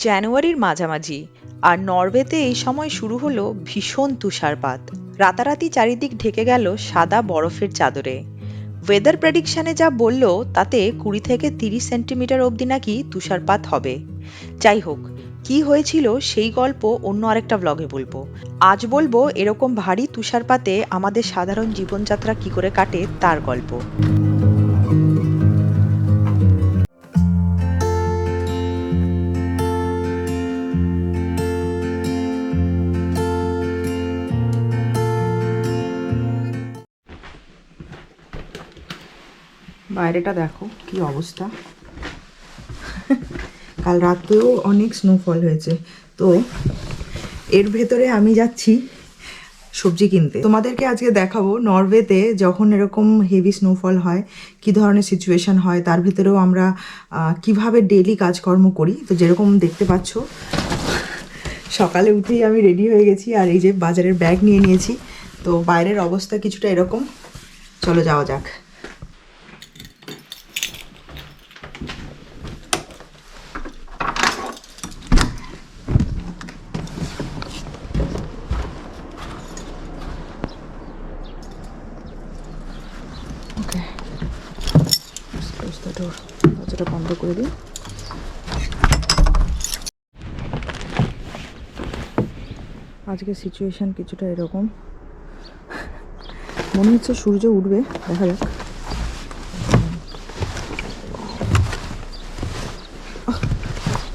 জানুয়ারির মাঝামাঝি। আর নরওয়েতে এই সময় শুরু হলো ভীষণ তুষারপাত। রাতারাতি চারিদিক ঢেকে গেল সাদা বরফের চাদরে। ওয়েদার প্রেডিকশনে যা বলল, তাতে কুড়ি থেকে তিরিশ সেন্টিমিটার অবধি নাকি তুষারপাত হবে। যাই হোক, কি হয়েছিল সেই গল্প অন্য আরেকটা ব্লগে বলব। আজ বলব, এরকম ভারী তুষারপাতে আমাদের সাধারণ জীবনযাত্রা কি করে কাটে তার গল্প। বাইরেটা দেখো, কি অবস্থা। কাল রাতেও অনেক স্নোফল হয়েছে। তো এর ভেতরে আমি যাচ্ছি সবজি কিনতে। তোমাদেরকে আজকে দেখাবো নরওয়েতে যখন এরকম হেভি স্নোফল হয়, কি ধরনের সিচুয়েশন হয়, তার ভেতরেও আমরা কীভাবে ডেলি কাজকর্ম করি। তো যেরকম দেখতে পাচ্ছ, সকালে উঠেই আমি রেডি হয়ে গেছি আর এই যে বাজারের ব্যাগ নিয়ে নিয়েছি। তো বাইরের অবস্থা কিছুটা এরকম। চলো যাওয়া যাক ওকে ক্লোজ দ্য ডোর দরজাটা বন্ধ করে দিই আজকে সিচুয়েশন কিছুটা এরকম মনে হচ্ছে সূর্য উঠবে দেখা যাক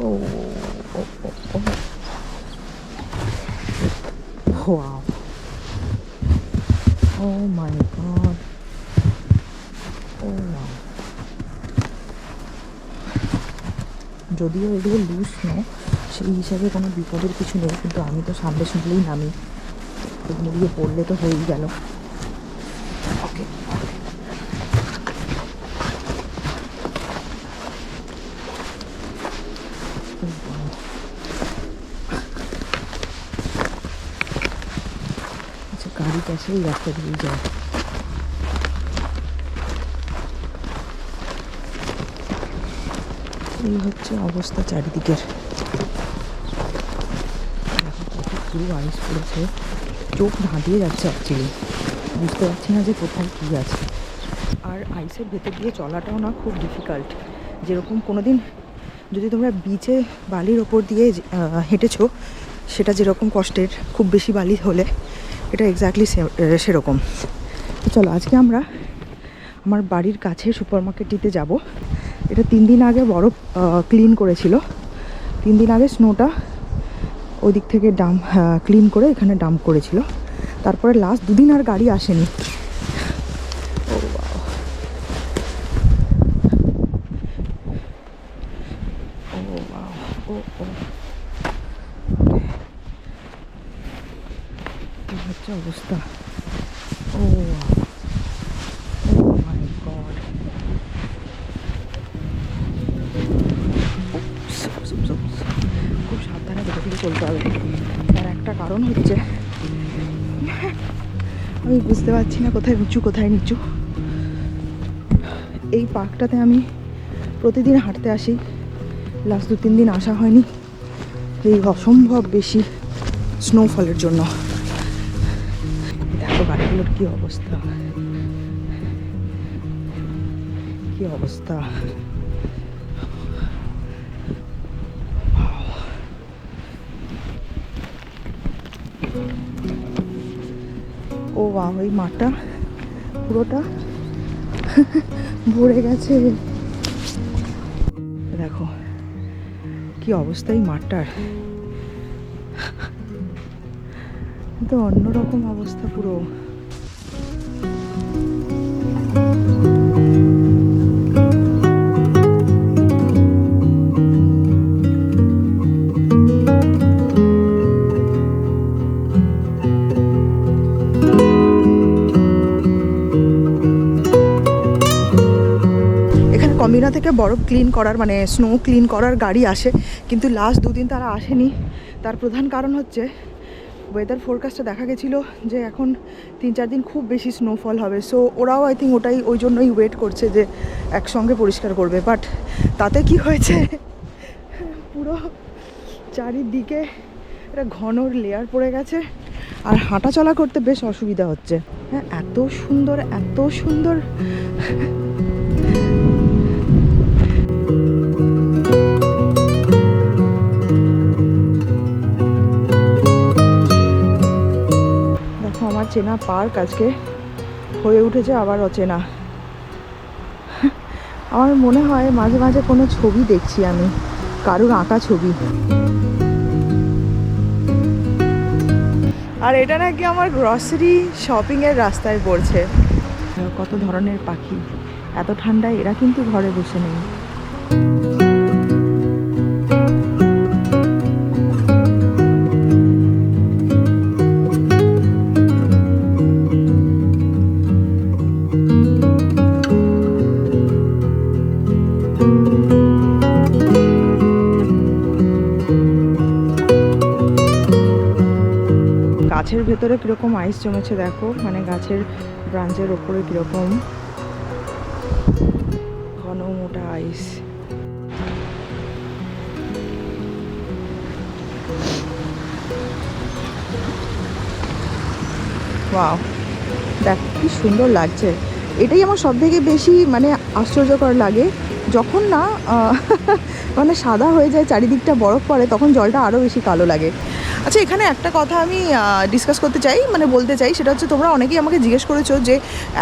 ও Wow. Oh my god. Oh wow. যদিও এগুলো লুজ নো সেই হিসাবে কোনো বিপদের কিছু নেই কিন্তু আমি তো সামনে শুনলেই নামি। তো মুড়িয়ে পড়লে তো হয়েই গেল। ওকে আচ্ছা গাড়ি কাছে এই রাস্তা দিয়ে যায় এই হচ্ছে অবস্থা চারিদিকের। পুরো আইস পড়েছে। চোখ ধাঁধিয়ে যাচ্ছে অ্যাকচুয়ালি বুঝতে পারছি না যে কোথায় কী আছে। আর আইসের ভেতর দিয়ে চলাটাও না খুব ডিফিকাল্ট যেরকম কোনো দিন যদি তোমরা বিচে বালির ওপর দিয়ে হেঁটেছো, সেটা যেরকম কষ্টের, খুব বেশি বালি হলে এটা এক্স্যাক্টলি সেরকম। তো চলো আজকে আমরা আমার বাড়ির কাছে সুপার মার্কেটটিতে যাব। এটা তিন দিন আগে বরফ ক্লিন করেছিল। তিন দিন আগে স্নোটা ওই দিক থেকে ডাম ক্লিন করে এখানে ডাম্প করেছিল। তারপরে লাস্ট দুদিন আর গাড়ি আসেনি। চলতে হবে। তার একটা কারণ হচ্ছে, আমি বুঝতে পারছি না কোথায় উঁচু কোথায় নিচু। এই পার্কটাতে আমি প্রতিদিন হাঁটতে আসি। লাস্ট দু তিন দিন আসা হয়নি। এই অসম্ভব বেশি স্নোফলের জন্য। দেখো গাড়িগুলোর কী অবস্থা। কী অবস্থা। ও বা ওই মাঠটা পুরোটা ভরে গেছে। দেখো, কি অবস্থা এই মাঠটার। তো অন্যরকম অবস্থা পুরো। কমিনা থেকে বরফ ক্লিন করার মানে স্নো ক্লিন করার গাড়ি আসে। কিন্তু লাস্ট দুদিন তারা আসেনি। তার প্রধান কারণ হচ্ছে ওয়েদার ফোরকাস্টে দেখা গেছিল যে এখন তিন চার দিন খুব বেশি স্নোফল হবে। সো ওরাও আই থিঙ্ক ওটাই, ওই জন্যই ওয়েট করছে যে একসঙ্গে পরিষ্কার করবে। বাট তাতে কি হয়েছে? পুরো চারিদিকে একটা ঘন লেয়ার পড়ে গেছে। আর হাঁটা চলা করতে বেশ অসুবিধা হচ্ছে। হ্যাঁ এত সুন্দর এত সুন্দর। চেনা পার্ক আজকে হয়ে উঠেছে আবার অচেনা। আমার মনে হয় মাঝে মাঝে কোনো ছবি দেখছি আমি, কারুর আঁকা ছবি। আর এটা নাকি আমার গ্রসারি শপিংয়ের রাস্তায় পড়ছে। কত ধরনের পাখি, এত ঠান্ডায় এরা কিন্তু ঘরে বসে নেই। ভেতরে কীরকম আইস জমেছে দেখো? মানে গাছের ব্রাঞ্চের ওপরে কীরকম? ঘন মোটা আইস দেখ, কি সুন্দর লাগছে। এটাই আমার সব থেকে বেশি মানে আশ্চর্যকর লাগে। যখন না মানে সাদা হয়ে যায়, চারিদিকটা বরফ পড়ে, তখন জলটা আরও বেশি কালো লাগে। আচ্ছা এখানে একটা কথা আমি ডিসকাস করতে চাই মানে বলতে চাই, সেটা হচ্ছে তোমরা অনেকেই আমাকে জিজ্ঞেস করেছ যে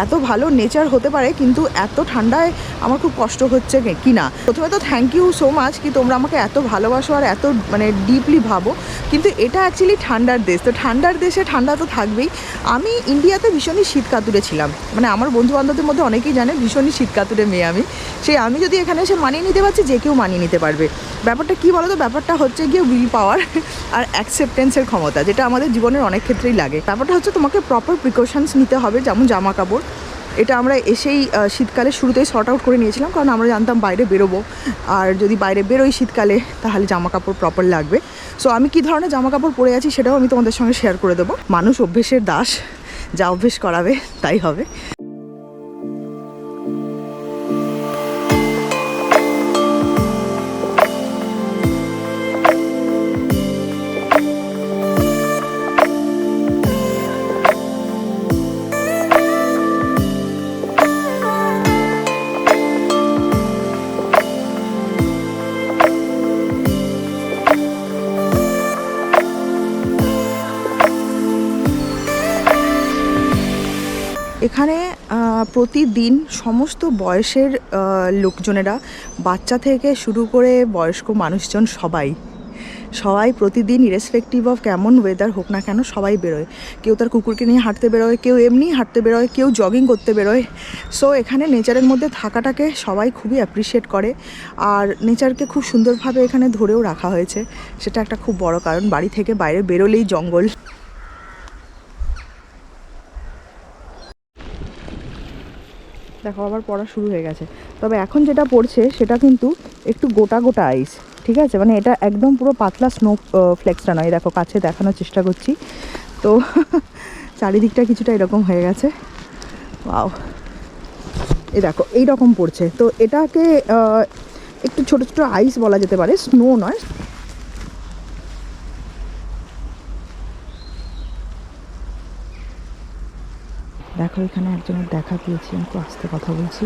এত ভালো নেচার হতে পারে, কিন্তু এত ঠান্ডায় আমার খুব কষ্ট হচ্ছে কি- না প্রথমে তো থ্যাংক ইউ সো মাচ কি তোমরা আমাকে এত ভালোবাসো আর এত মানে ডিপলি ভাবো, কিন্তু এটা অ্যাকচুয়ালি ঠান্ডার দেশ, তো ঠান্ডার দেশে ঠান্ডা তো থাকবেই। আমি ইন্ডিয়াতে ভীষণই শীত কাতুরে ছিলাম মানে আমার বন্ধু বান্ধবদের মধ্যে অনেকেই জানে ভীষণই শীত কাতুরে মেয়ে আমি। সেই আমি যদি এখানে এসে মানিয়ে নিতে পারছি, যে কেউ মানিয়ে নিতে পারবে। ব্যাপারটা কী বলো তো ব্যাপারটা হচ্ছে গিয়ে উইল পাওয়ার আর অ্যাকসেপ্টেন্সের ক্ষমতা, যেটা আমাদের জীবনের অনেক ক্ষেত্রেই লাগে। ব্যাপারটা হচ্ছে তোমাকে প্রপার প্রিকশনস নিতে হবে, যেমন জামা কাপড় এটা আমরা এসেই শীতকালে শুরুতেই শর্ট আউট করে নিয়েছিলাম, কারণ আমরা জানতাম বাইরে বেরোবো। আর যদি বাইরে বেরোই শীতকালে, তাহলে জামা কাপড় প্রপার লাগবে। সো আমি কী ধরনের জামা কাপড় পরে আছি, সেটাও আমি তোমাদের সঙ্গে শেয়ার করে দেবো। মানুষ অভ্যেসের দাস, যা অভ্যেস করাবে, তাই হবে। এখানে প্রতিদিন সমস্ত বয়সের লোকজনেরা বাচ্চা থেকে শুরু করে বয়স্ক মানুষজন সবাই সবাই প্রতিদিন ইরেসপেক্টিভ অফ কেমন ওয়েদার হোক না কেন সবাই বেরোয়। কেউ তার কুকুরকে নিয়ে হাঁটতে বেরোয়, কেউ এমনি হাঁটতে বেরোয়, কেউ জগিং করতে বেরোয়। সো এখানে নেচারের মধ্যে থাকাটাকে সবাই খুবই অ্যাপ্রিসিয়েট করে। আর নেচারকে খুব সুন্দরভাবে এখানে ধরেও রাখা হয়েছে। সেটা একটা খুব বড় কারণ, বাড়ি থেকে বাইরে বেরোলেই জঙ্গল। দেখো, আবার পড়া শুরু হয়ে গেছে। তবে এখন যেটা পড়ছে, সেটা কিন্তু একটু গোটা গোটা আইস ঠিক আছে? মানে এটা একদম পুরো পাতলা স্নো ফ্লেক্সটা নয়। দেখো, কাছে দেখানোর চেষ্টা করছি। তো চারিদিকটা কিছুটা এরকম হয়ে গেছে। ওয়াও এ দেখো এই রকম পড়ছে। তো এটাকে একটু ছোট ছোট আইস বলা যেতে পারে। স্নো নয়। দেখো এখানে একজনের দেখা পেয়েছি আমি একটু আস্তে কথা বলছি।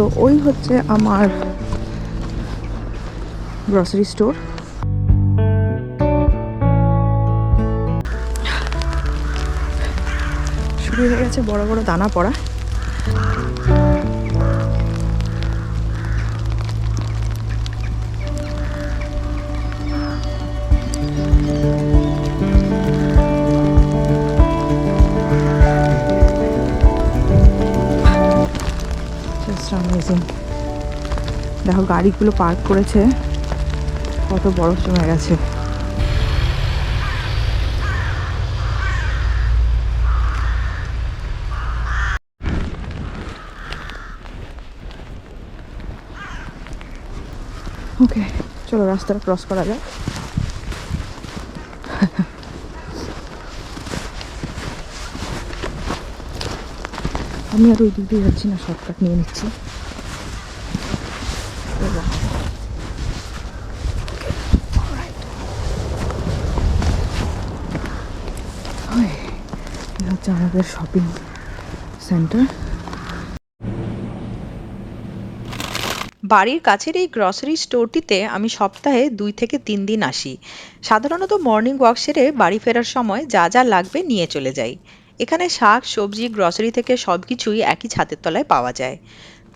তো ওই হচ্ছে আমার গ্রসারি স্টোর শুরু হয়ে গেছে বড় বড় দানা পড়া। দেখো, গাড়িগুলো পার্ক করেছে। কত বরফ জমে গেছে। ওকে চলো রাস্তাটা ক্রস করা যাক। আমি আর ওই দিক দিয়ে যাচ্ছি না শর্টকাট নিয়ে নিচ্ছি এবং ওই, এই হচ্ছে আমাদের শপিং সেন্টার বাড়ির কাছের এই গ্রসারি স্টোরটিতে আমি সপ্তাহে দুই থেকে তিন দিন আসি। সাধারণত মর্নিং ওয়াক সেরে বাড়ি ফেরার সময় যা যা লাগবে নিয়ে চলে যাই। এখানে শাক, সবজি গ্রসারি থেকে সবকিছুই একই ছাদের তলায় পাওয়া যায়।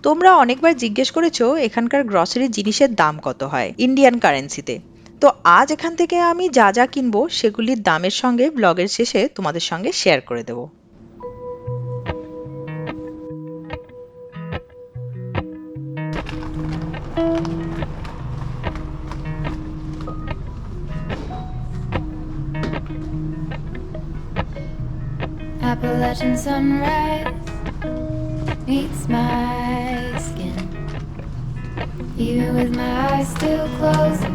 তোমরা অনেকবার জিজ্ঞেস করেছ, এখানকার গ্রসারি জিনিসের দাম কত হয়? ইন্ডিয়ান কারেন্সিতে তো আজ এখান থেকে আমি যা যা কিনবো সেগুলির দামের সঙ্গে ব্লগের শেষে তোমাদের সঙ্গে শেয়ার করে দেবো Appalachian sunrise meets my skin. Even with my eyes still closed,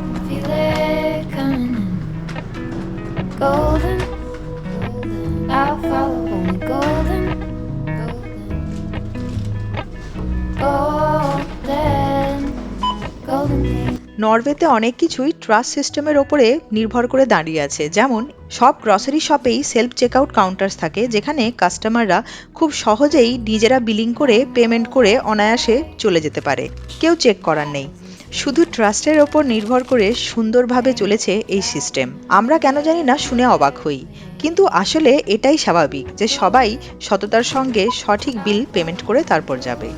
নরওয়েতে অনেক কিছুই ট্রাস্ট সিস্টেমের ওপরে নির্ভর করে দাঁড়িয়ে আছে। যেমন, সব গ্রসারি শপেই সেলফ চেকআউট কাউন্টার্স থাকে, যেখানে কাস্টমাররা খুব সহজেই নিজেরা বিলিং করে পেমেন্ট করে অনায়াসে চলে যেতে পারে। কেউ চেক করার নেই। শুধু ট্রাস্টের ওপর নির্ভর করে সুন্দরভাবে চলেছে এই সিস্টেম। আমরা কেন জানি না শুনে অবাক হই। কিন্তু আসলে এটাই স্বাভাবিক যে সবাই সততার সঙ্গে সঠিক বিল পেমেন্ট করে তারপর যাবে।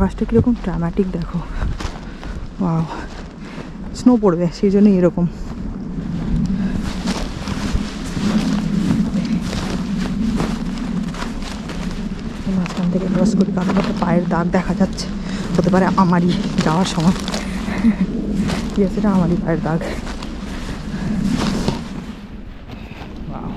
আকাশটা কীরকম ড্রামাটিক দেখো। ওয়াও স্নো পড়বে, সেই জন্যই এরকম। মাঝখান থেকে ক্রস করি কারও একটা পায়ের দাগ দেখা যাচ্ছে। হতে পারে আমারই যাওয়ার সময়। ঠিক আছে এটা আমারই পায়ের দাগ Wow.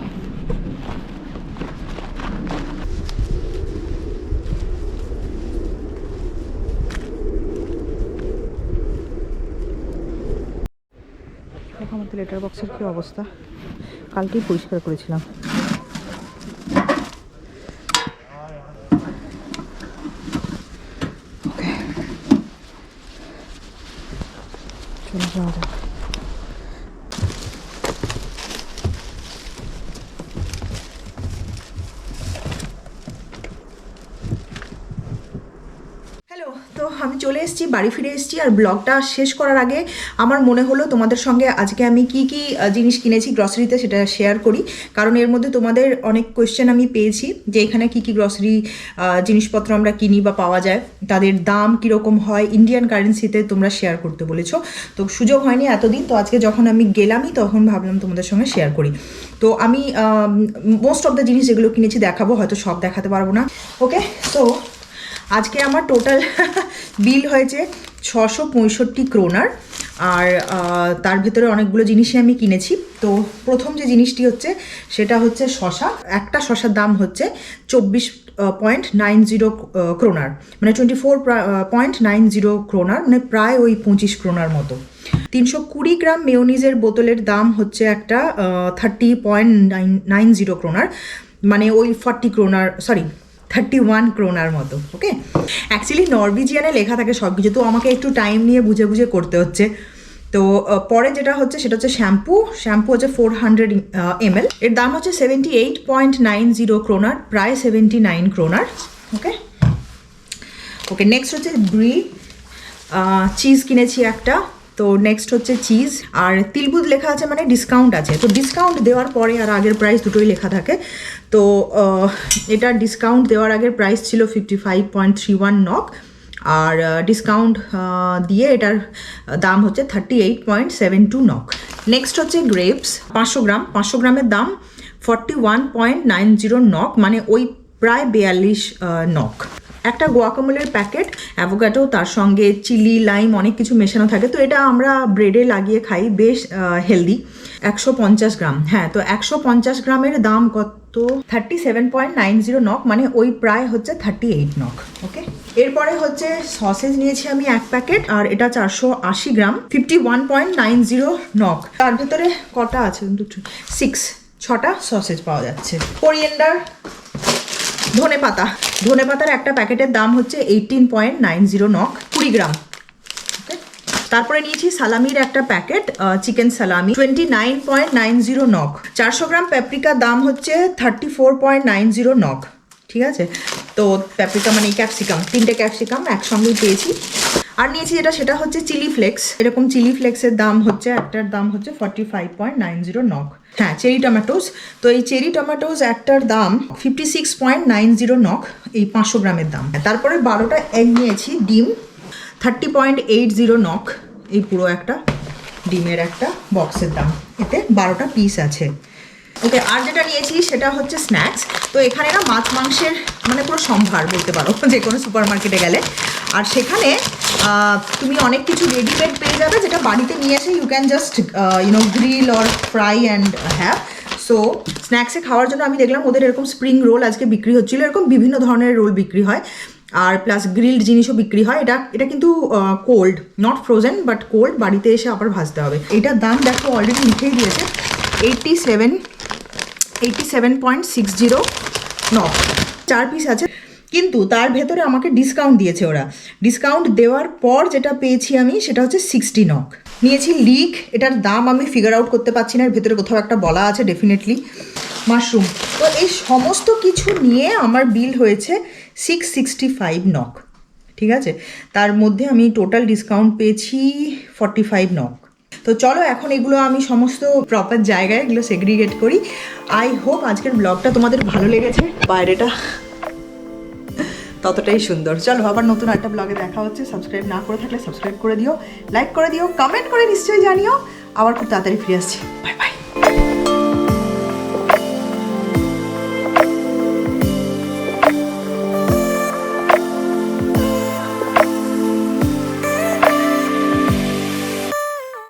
দেখো আমাদের লেটার বক্সের কী অবস্থা? কালকেই পরিষ্কার করেছিলাম ওকে চলে যাওয়া যাক হ্যালো তো আমি চলে এসেছি বাড়ি ফিরে এসেছি আর ব্লগটা শেষ করার আগে আমার মনে হলো তোমাদের সঙ্গে আজকে আমি কি কি জিনিস কিনেছি গ্রসারিতে সেটা শেয়ার করি। কারণ এর মধ্যে তোমাদের অনেক কোয়েশ্চেন আমি পেয়েছি যে এখানে কি কি গ্রসারি জিনিসপত্র আমরা কিনি বা পাওয়া যায়। তাদের দাম কীরকম হয় ইন্ডিয়ান কারেন্সিতে তোমরা শেয়ার করতে বলেছ। তো সুযোগ হয়নি এতদিন, তো আজকে যখন আমি গেলামই তখন ভাবলাম তোমাদের সঙ্গে শেয়ার করি। তো আমি মোস্ট অফ দ্য জিনিস যেগুলো কিনেছি দেখাবো, হয়তো সব দেখাতে পারব না। ওকে তো আজকে আমার টোটাল বিল হয়েছে ছশো পঁয়ষট্টি ক্রোনার আর তার ভেতরে অনেকগুলো জিনিসই আমি কিনেছি। তো প্রথম যে জিনিসটি হচ্ছে, সেটা হচ্ছে শশা। একটা শশার দাম হচ্ছে চব্বিশ পয়েন্ট নাইন জিরো ক্রোনার মানে twenty four point nine zero kronor মানে প্রায় ওই পঁচিশ ক্রোনার মতো। তিনশো কুড়ি গ্রাম মেয়োনিজের বোতলের দাম হচ্ছে একটা thirty point nine nine zero kronor মানে ওই forty kronor sorry thirty one kronor মতো ওকে অ্যাকচুয়ালি নরবিজিয়ানে লেখা থাকে সব কিছু তো আমাকে একটু টাইম নিয়ে বুঝে বুঝে করতে হচ্ছে। তো পরে যেটা হচ্ছে, সেটা হচ্ছে শ্যাম্পু শ্যাম্পু হচ্ছে ফোর হান্ড্রেড এমএল এর দাম হচ্ছে seventy eight point nine zero kronor প্রায় seventy nine kronor okay okay next হচ্ছে ব্রি চিজ কিনেছি একটা। তো নেক্সট হচ্ছে চিজ আর তিলবুদ লেখা আছে মানে ডিসকাউন্ট আছে। তো ডিসকাউন্ট দেওয়ার পরে আর আগের প্রাইস দুটোই লেখা থাকে। তো এটা ডিসকাউন্ট দেওয়ার আগের প্রাইস ছিল fifty five point three one knock আর ডিসকাউন্ট দিয়ে এটার দাম হচ্ছে thirty eight point seven two knock next হচ্ছে গ্রেপস পাঁচশো গ্রাম। পাঁচশো গ্রামের দাম forty one point nine zero knock মানে ওই প্রায় বেয়াল্লিশ নক একটা গোয়াকামুলের প্যাকেট অ্যাভোকাটো তার সঙ্গে চিলি লাইম অনেক কিছু মেশানো থাকে। তো এটা আমরা ব্রেডে লাগিয়ে খাই, বেশ হেলদি একশো পঞ্চাশ গ্রাম হ্যাঁ তো একশো পঞ্চাশ গ্রামের দাম কত? Thirty seven point nine zero knock মানে ওই প্রায় হচ্ছে থার্টি এইট নক ওকে এরপরে হচ্ছে সসেজ নিয়েছি আমি এক প্যাকেট আর এটা চারশো আশি gram fifty one point nine zero knock তার ভেতরে কটা আছে? সিক্স ছটা সসেজ পাওয়া যাচ্ছে। কোরিয়েন্ডার ধনে পাতা ধনে পাতার একটা প্যাকেটের দাম হচ্ছে eighteen point nine zero knock কুড়ি গ্রাম? তারপরে নিয়েছি সালামির একটা packet chicken salami twenty nine point nine zero knock চারশো গ্রাম প্যাপ্রিকার দাম হচ্ছে thirty four point nine zero knock ঠিক আছে? তো প্যাপ্রিকা মানে ক্যাপসিকাম, তিনটে ক্যাপসিকাম একসঙ্গেই পেয়েছি। আর নিয়েছি যেটা, সেটা হচ্ছে চিলি ফ্লেক্স। এরকম চিলি ফ্লেক্সের দাম হচ্ছে, একটার দাম হচ্ছে forty five point nine zero knock হ্যাঁ চেরি টমেটোস তো এই চেরি টমেটোস একটার দাম fifty six point nine zero knock এই পাঁচশো গ্রামের দাম। তারপরে বারোটা এগ নিয়েছি, ডিম thirty point eight zero knock এই পুরো একটা ডিমের একটা বক্সের দাম। এতে বারোটা পিস আছে। ওকে আর যেটা নিয়েছি সেটা হচ্ছে স্ন্যাক্স তো এখানে না মাছ, মাংসের মানে পুরো সম্ভার বলতে পারো, যে কোনো সুপার মার্কেটে গেলে। আর সেখানে তুমি অনেক কিছু রেডিমেড পেয়ে যাবে যেটা বাড়িতে নিয়ে এসে you can just you know grill or fry and have so স্ন্যাক্সে খাওয়ার জন্য আমি দেখলাম ওদের এরকম স্প্রিং রোল আজকে বিক্রি হচ্ছিল। এরকম বিভিন্ন ধরনের রোল বিক্রি হয়। আর প্লাস গ্রিলড জিনিসও বিক্রি হয়। এটা এটা কিন্তু cold not frozen but cold বাড়িতে এসে আবার ভাজতে হবে। এটার দাম দেখো অলরেডি লিখেই দিয়েছে। Eighty seven eighty seven point six zero knock চার পিস আছে। কিন্তু তার ভেতরে আমাকে ডিসকাউন্ট দিয়েছে ওরা। ডিসকাউন্ট দেওয়ার পর যেটা পেয়েছি আমি, সেটা হচ্ছে সিক্সটি নক নিয়েছি লিক এটার দাম আমি ফিগার আউট করতে পারছি না, এর ভেতরে কোথাও একটা বলা আছে ডেফিনেটলি মাশরুম তো এই সমস্ত কিছু নিয়ে আমার বিল হয়েছে সিক্স সিক্সটি ফাইভ নক ঠিক আছে? তার মধ্যে আমি টোটাল ডিসকাউন্ট পেয়েছি ফর্টি ফাইভ নক তো চলো এখন এগুলো আমি সমস্ত প্রপার জায়গায় এগুলো সেগ্রিগেট করি। আই হোপ আজকের ব্লগটা তোমাদের ভালো লেগেছে। বাইরেটা ততটাই সুন্দর। চলো আবার নতুন একটা ব্লগে দেখা হচ্ছে। সাবস্ক্রাইব না করে থাকলে সাবস্ক্রাইব করে দিও। লাইক করে দিও। কমেন্ট করে নিশ্চয়ই জানিও। আবার খুব তাড়াতাড়ি ফিরে আসছি। Bye bye